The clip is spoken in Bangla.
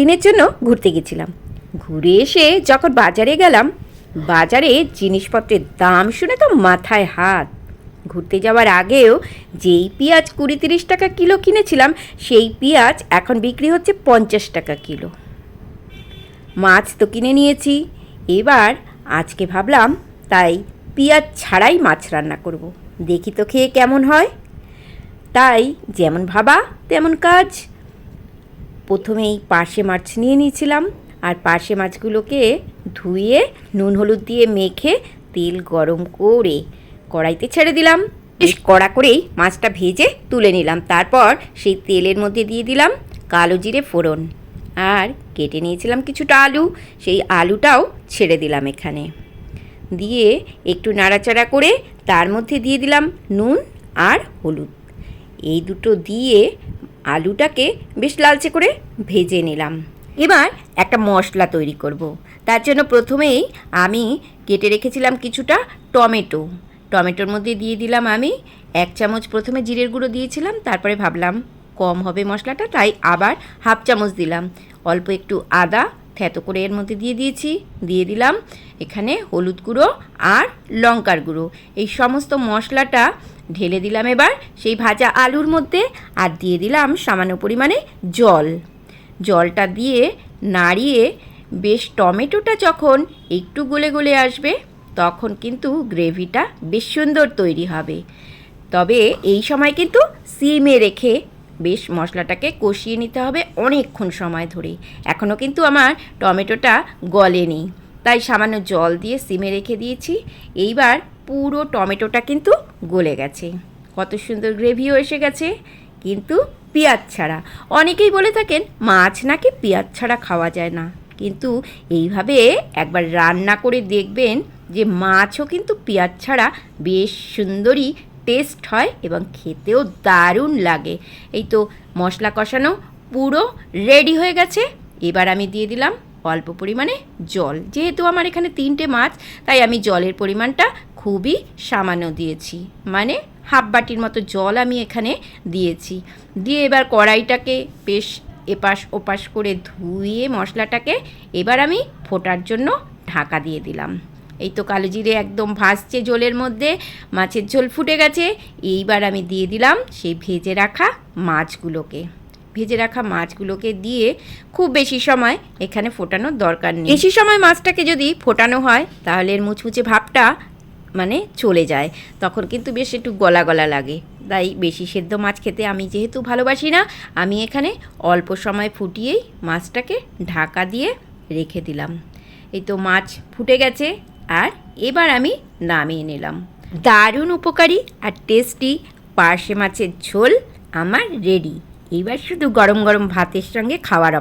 দিনের জন্য ঘুরতে গেছিলাম। ঘুরে এসে যখন বাজারে গেলাম, বাজারে জিনিসপত্রের দাম শুনে তো মাথায় হাত। ঘুরতে যাওয়ার আগেও যেই পেঁয়াজ কুড়ি তিরিশ টাকা কিলো কিনেছিলাম, সেই পেঁয়াজ এখন বিক্রি হচ্ছে পঞ্চাশ টাকা কিলো। মাছ তো কিনে নিয়েছি। এবার আজকে ভাবলাম, তাই পেঁয়াজ ছাড়াই মাছ রান্না করব। দেখি তো খেয়ে কেমন হয়। তাই যেমন ভাবা, তেমন কাজ। প্রথমেই পার্শে মাছ নিয়ে নিয়েছিলাম আর পার্শে মাছগুলোকে ধুয়ে নুন হলুদ দিয়ে মেখে তেল গরম করে কড়াইতে ছেড়ে দিলাম। বেশ কড়া করেই মাছটা ভেজে তুলে নিলাম। তারপর সেই তেলের মধ্যে দিয়ে দিলাম কালো জিরে ফোড়ন। আর কেটে নিয়েছিলাম কিছুটা আলু। সেই আলুটাও ছেড়ে দিলাম এখানে। দিয়ে একটু নাড়াচাড়া করে তার মধ্যে দিয়ে দিলাম নুন আর হলুদ। এই দুটো দিয়ে আলুটাকে বেশ লালচে করে ভেজে নিলাম। এবার একটা মশলা তৈরি করব। তার জন্য প্রথমেই আমি কেটে রেখেছিলাম কিছুটা টমেটো। টমেটোর মধ্যে দিয়ে দিলাম আমি এক চামচ প্রথমে জিরের গুঁড়ো দিয়েছিলাম, তারপরে ভাবলাম কম হবে মশলাটা, তাই আবার হাফ চামচ দিলাম। অল্প একটু আদা থেতো করে এর মধ্যে দিয়ে দিয়েছি। দিয়ে দিলাম এখানে হলুদ গুঁড়ো আর লঙ্কার গুঁড়ো। এই সমস্ত মশলাটা ঢেলে দিলাম এবার সেই ভাজা আলুর মধ্যে আর দিয়ে দিলাম সামান্য পরিমাণে জল। জলটা দিয়ে নাড়িয়ে বেশ টমেটোটা যখন একটু গলে গলে আসবে তখন কিন্তু গ্রেভিটা বেশ সুন্দর তৈরি হবে। তবে এই সময় কিন্তু সিমে রেখে বেশ মশলাটাকে কষিয়ে নিতে হবে অনেকক্ষণ সময় ধরে এখনও কিন্তু আমার টমেটোটা গলেনি। তাই সামান্য জল দিয়ে সিমে রেখে দিয়েছি। এইবার পুরো টমেটোটা কিন্তু গলে গেছে। কত সুন্দর গ্রেভিও এসে গেছে। কিন্তু পেঁয়াজ ছাড়া। অনেকেই বলে থাকেন, মাছ নাকি পেঁয়াজ ছাড়া খাওয়া যায় না। কিন্তু এইভাবে একবার রান্না করে দেখবেন যে মাছও কিন্তু পেঁয়াজ ছাড়া বেশ সুন্দরই টেস্ট হয় এবং খেতেও দারুণ লাগে। এই তো মশলা কষানো পুরো রেডি হয়ে গেছে। এবার আমি দিয়ে দিলাম অল্প পরিমাণে জল। যেহেতু আমার এখানে তিনটে মাছ, তাই আমি জলের পরিমাণটা খুবই সামান্য দিয়েছি। মানে হাফ বাটির মতো জল আমি এখানে দিয়েছি। দিয়ে এবার কড়াইটাকে বেশ এপাশ ওপাশ করে ধুয়ে মশলাটাকে এবার আমি ফোটার জন্য ঢাকা দিয়ে দিলাম। এই তো কালো জিরে একদম ভাসছে ঝোলের মধ্যে, মাছের ঝোল ফুটে গেছে। এইবার আমি দিয়ে দিলাম সেই ভেজে রাখা মাছগুলোকে। ভেজে রাখা মাছগুলোকে দিয়ে খুব বেশি সময় এখানে ফোটানোর দরকার নেই। বেশি সময় মাছটাকে যদি ফোটানো হয়, তাহলে এর মুচমুচে ভাবটা মানে চলে যায়। তখন কিন্তু বেশ একটু গলা গলা লাগে। তাই বেশি সেদ্ধ মাছ খেতে আমি যেহেতু ভালোবাসি না, আমি এখানে অল্প সময় ফুটিয়েই মাছটাকে ঢাকা দিয়ে রেখে দিলাম। এই তো মাছ ফুটে গেছে আর এবার আমি নামিয়ে নিলাম। দারুণ উপকারী আর টেস্টি পার্শে মাছের ঝোল আমার রেডি এইবার শুধু গরম গরম ভাতের সঙ্গে খাওয়ার